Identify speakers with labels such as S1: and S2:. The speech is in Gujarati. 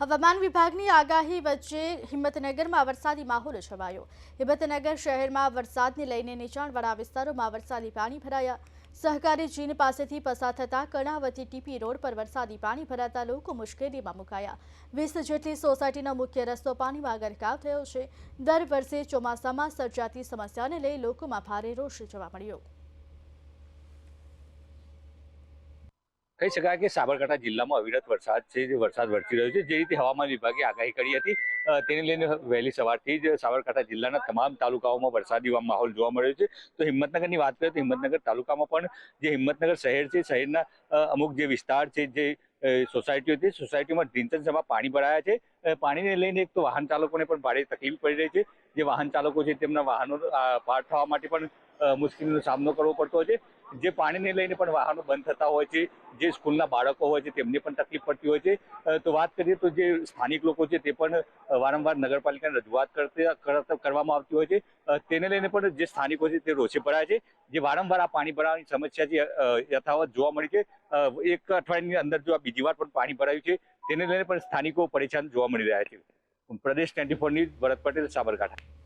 S1: હવામાન વિભાગની આગાહી વચ્ચે હિંમતનગરમાં વરસાદી માહોલ છવાયો. હિંમતનગર શહેરમાં વરસાદને લઈને નીચાણવાળા વિસ્તારોમાં વરસાદી પાણી ભરાયા. સહકારી ચીન પાસેથી પસાર થતા કર્ણાવતી ટીપી રોડ પર વરસાદી પાણી ભરાતા લોકો મુશ્કેલીમાં મુકાયા. વીસ જેટલી સોસાયટીનો મુખ્ય રસ્તો પાણીમાં ગરકાવ થયો છે. દર વર્ષે ચોમાસામાં સર્જાતી સમસ્યાને લઈ લોકોમાં ભારે રોષ જોવા મળ્યો.
S2: કહી શકાય કે સાબરકાંઠા જિલ્લામાં અવિરત વરસાદ છે, જે વરસાદ વરસી રહ્યો છે, જે રીતે હવામાન વિભાગે આગાહી કરી હતી. તેને લઈને વહેલી સવારથી જ સાબરકાંઠા જિલ્લાના તમામ તાલુકાઓમાં વરસાદી માહોલ જોવા મળ્યો છે. તો હિંમતનગરની વાત કરીએ તો હિંમતનગર તાલુકામાં પણ જે હિંમતનગર શહેર છે, શહેરના અમુક જે વિસ્તાર છે, જે સોસાયટીઓ છે સોસાયટીમાં ઢીંચણસમાં પાણી ભરાયા છે. પાણીને લઈને એક તો વાહન ચાલકોને પણ ભારે તકલીફ પડી રહી છે. જે વાહન ચાલકો છે, તેમના વાહનો પાર થવા માટે પણ મુશ્કેલીનો સામનો કરવો પડતો હોય છે. જે પાણીને લઈને પણ વાહનો બંધ થતા હોય છે, જે સ્કૂલના બાળકો હોય છે, તેમને પણ તકલીફ પડતી હોય છે. તો વાત કરીએ તો જે સ્થાનિક લોકો છે, તે પણ વારંવાર નગરપાલિકાને રજૂઆત કરતા- કરવામાં આવતી હોય છે. તેને લઈને પણ જે સ્થાનિકો છે, તે રોષે ભરાય છે. જે વારંવાર આ પાણી ભરાવાની સમસ્યા છે યથાવત જોવા મળી છે એક અઠવાડિયાની અંદર જો આ બીજી વાર પણ પાણી ભરાયું છે, તેને લઈને પણ સ્થાનિકો પરેશાન જોવા મળી રહ્યા છે. પ્રદેશ twenty four news, Bharat Patel, Sabarkantha.